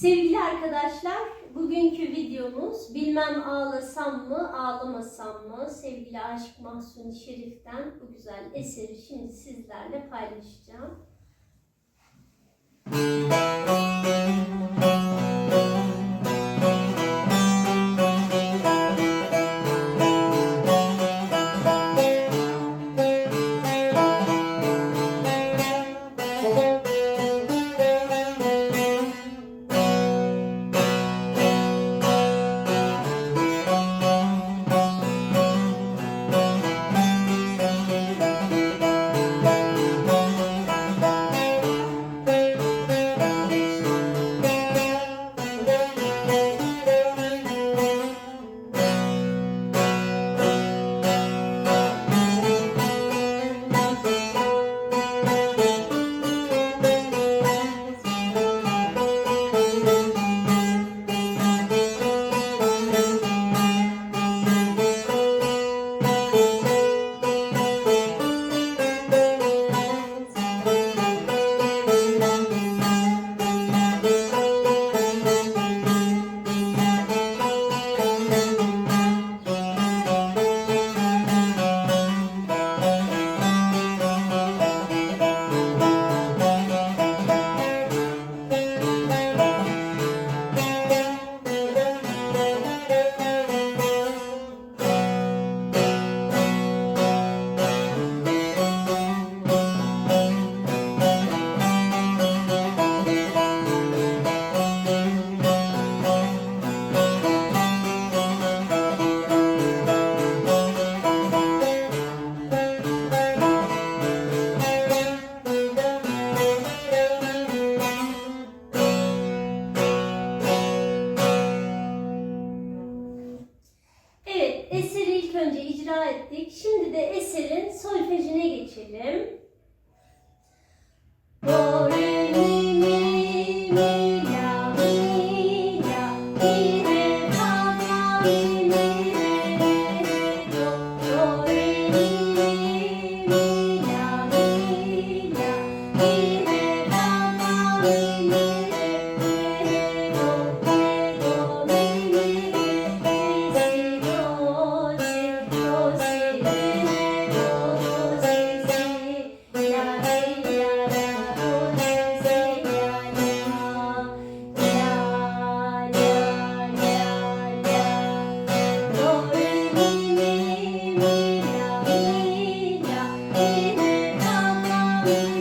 Sevgili arkadaşlar, bugünkü videomuz Bilmem ağlasam mı, ağlamasam mı? Sevgili Aşık Mahsuni Şerif'ten bu güzel eseri şimdi sizlerle paylaşacağım. Eseri ilk önce icra ettik. Şimdi de eserin solfejine geçelim. Do, re, Thank you.